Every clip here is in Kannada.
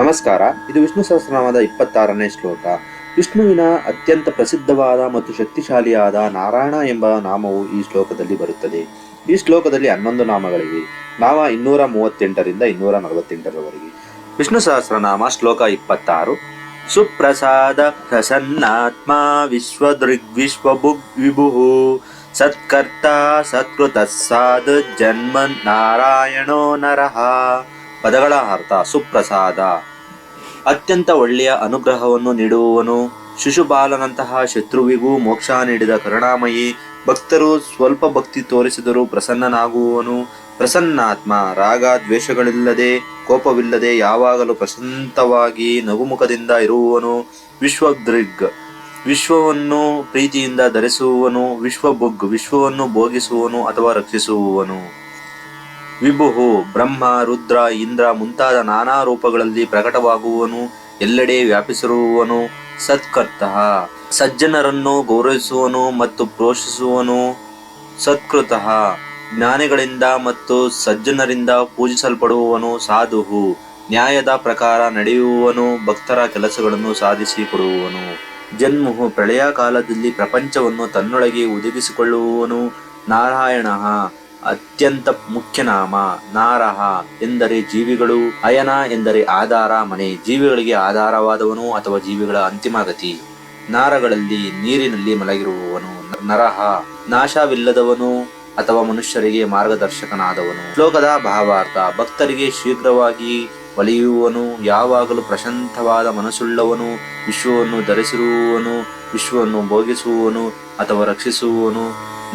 ನಮಸ್ಕಾರ, ಇದು ವಿಷ್ಣು ಸಹಸ್ರನಾಮದ ಇಪ್ಪತ್ತಾರನೇ ಶ್ಲೋಕ. ವಿಷ್ಣುವಿನ ಅತ್ಯಂತ ಪ್ರಸಿದ್ಧವಾದ ಮತ್ತು ಶಕ್ತಿಶಾಲಿಯಾದ ನಾರಾಯಣ ಎಂಬ ನಾಮವು ಈ ಶ್ಲೋಕದಲ್ಲಿ ಬರುತ್ತದೆ. ಈ ಶ್ಲೋಕದಲ್ಲಿ ಹನ್ನೊಂದು ನಾಮಗಳಿವೆ. ನಾಮ ಇನ್ನೂರ ಮೂವತ್ತೆಂಟರಿಂದ ಇನ್ನೂರ ನಲವತ್ತೆಂಟರವರೆಗೆ. ವಿಷ್ಣು ಸಹಸ್ರನಾಮ ಶ್ಲೋಕ ಇಪ್ಪತ್ತಾರು. ಸುಪ್ರಸಾದ ಪ್ರಸನ್ನಾತ್ಮ ವಿಶ್ವದೃಗ್ವಿಶ್ವಭುಗ್ ವಿಭು ಸತ್ಕರ್ತ ಸತ್ಕೃತ ಸಾಧು ಜನ್ಮ ನಾರಾಯಣೋ ನರಃ. ಪದಗಳ ಅರ್ಥ ಸುಪ್ರಸಾದ. ಅತ್ಯಂತ ಒಳ್ಳೆಯ ಅನುಗ್ರಹವನ್ನು ನೀಡುವವನು ಶಿಶುಪಾಲನಂತಹ ಶತ್ರುವಿಗೂ ಮೋಕ್ಷ ನೀಡಿದ ಕರುಣಾಮಯಿ, ಭಕ್ತರು ಸ್ವಲ್ಪ ಭಕ್ತಿ ತೋರಿಸಿದರೂ ಪ್ರಸನ್ನನಾಗುವವನು. ಪ್ರಸನ್ನಾತ್ಮ, ರಾಗ ದ್ವೇಷಗಳಿಲ್ಲದೆ, ಕೋಪವಿಲ್ಲದೆ ಯಾವಾಗಲೂ ಪ್ರಶಾಂತವಾಗಿ ನಗುಮುಖದಿಂದ ಇರುವವನು ವಿಶ್ವದೃಗ್. ವಿಶ್ವವನ್ನು ಪ್ರೀತಿಯಿಂದ ಧರಿಸುವವನು ವಿಶ್ವಭುಗ್ ವಿಶ್ವವನ್ನು ಭೋಗಿಸುವವನು ಅಥವಾ ರಕ್ಷಿಸುವವನು. ವಿಭುಹು ಬ್ರಹ್ಮ, ರುದ್ರ, ಇಂದ್ರ ಮುಂತಾದ ನಾನಾ ರೂಪಗಳಲ್ಲಿ ಪ್ರಕಟವಾಗುವನು ಎಲ್ಲೆಡೆ ವ್ಯಾಪಿಸಿರುವನು ಸತ್ಕರ್ತ. ಸಜ್ಜನರನ್ನು ಗೌರವಿಸುವನು ಮತ್ತು ಪೋಷಿಸುವನು ಸತ್ಕೃತ. ಜ್ಞಾನಿಗಳಿಂದ ಮತ್ತು ಸಜ್ಜನರಿಂದ ಪೂಜಿಸಲ್ಪಡುವವನು ಸಾಧುಹು. ನ್ಯಾಯದ ಪ್ರಕಾರ ನಡೆಯುವವನು, ಭಕ್ತರ ಕೆಲಸಗಳನ್ನು ಸಾಧಿಸಿ ಕೊಡುವವನು. ಜನ್ಮುಹು ಪ್ರಳಯ ಕಾಲದಲ್ಲಿ ಪ್ರಪಂಚವನ್ನು ತನ್ನೊಳಗೆ ಒದಗಿಸಿಕೊಳ್ಳುವವನು ನಾರಾಯಣ. ಅತ್ಯಂತ ಮುಖ್ಯ ನಾಮ ನಾರಹ ಎಂದರೆ ಜೀವಿಗಳು, ಅಯನ ಎಂದರೆ ಆಧಾರ, ಮನೆ ಜೀವಿಗಳಿಗೆ ಆಧಾರವಾದವನು ಅಥವಾ ಜೀವಿಗಳ ಅಂತಿಮ ಗತಿ. ನಾರಗಳಲ್ಲಿ ನೀರಿನಲ್ಲಿ ಮಲಗಿರುವವನು ನರಹ, ನಾಶವಿಲ್ಲದವನು ಅಥವಾ ಮನುಷ್ಯರಿಗೆ ಮಾರ್ಗದರ್ಶಕನಾದವನು. ಶ್ಲೋಕದ ಭಾವಾರ್ಥ, ಭಕ್ತರಿಗೆ ಶೀಘ್ರವಾಗಿ ಒಲಿಯುವವನು ಯಾವಾಗಲೂ ಪ್ರಶಾಂತವಾದ ಮನಸ್ಸುಳ್ಳವನು, ವಿಶ್ವವನ್ನು ಧರಿಸಿರುವವನು ವಿಶ್ವವನ್ನು ಭೋಗಿಸುವವನು ಅಥವಾ ರಕ್ಷಿಸುವವನು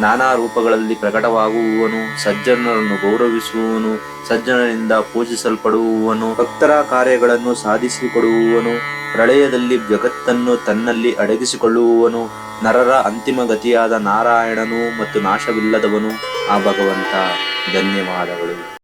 ನಾನಾ ರೂಪಗಳಲ್ಲಿ ಪ್ರಕಟವಾಗುವವನು ಸಜ್ಜನರನ್ನು ಗೌರವಿಸುವವನು ಸಜ್ಜನರಿಂದ ಪೂಜಿಸಲ್ಪಡುವವನು ಭಕ್ತರ ಕಾರ್ಯಗಳನ್ನು ಸಾಧಿಸಿಕೊಡುವವನು ಪ್ರಳಯದಲ್ಲಿ ಜಗತ್ತನ್ನು ತನ್ನಲ್ಲಿ ಅಡಗಿಸಿಕೊಳ್ಳುವವನು ನರರ ಅಂತಿಮ ಗತಿಯಾದ ನಾರಾಯಣನು ಮತ್ತು ನಾಶವಿಲ್ಲದವನು ಆ ಭಗವಂತ. ಧನ್ಯವಾದಗಳು.